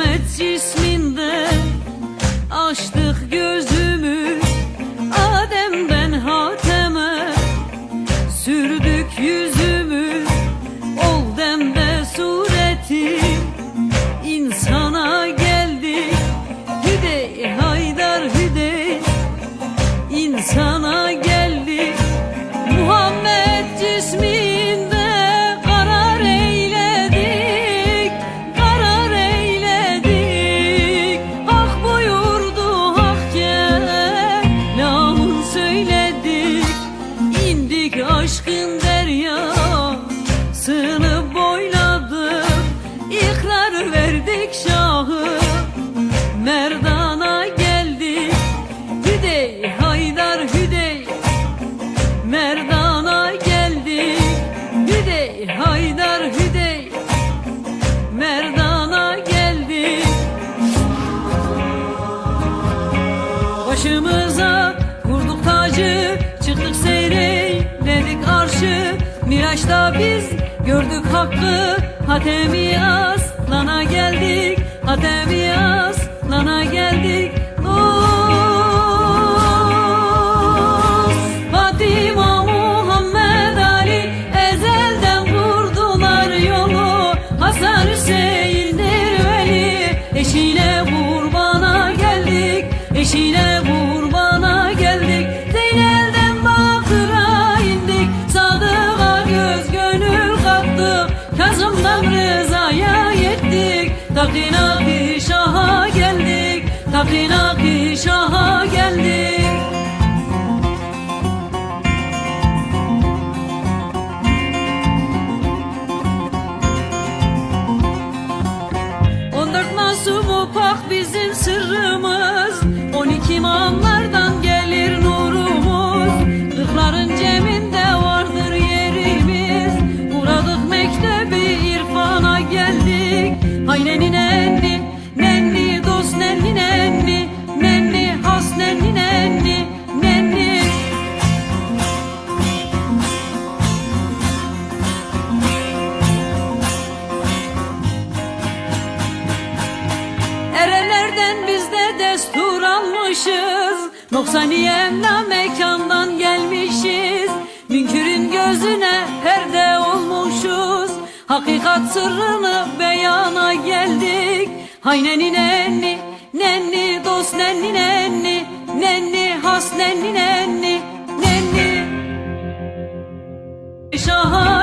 Muhammed cisminde açtık gözümüz Adem'den Hüdey Haydar Hüdey Merdana geldik Başımıza kurduk tacı Çıktık seyreyledik arşı. Miraçta biz gördük hakkı Hatemi aslana geldik. Hatemi aslana geldik geldik Eşiyle kurbana geldik. Zeynel'den Bakır'a indik. Sadık'a göz gönül kattık. Kazım'dan Rıza'ya yettik. Takinak-ı Şah'a geldik. Takinak-ı Şah'a geldik geldik Haynenin enni, nenni dost nenni nenni Nenni has nenni nenni, nenni Erelerden biz de destur almışız. Noksaniye emla mekandan gelmişiz Hakikat sırrını beyana geldik. Haynenin nenni, nenni dost nenni nenni Nenni has nenni nenni, nenni Şaha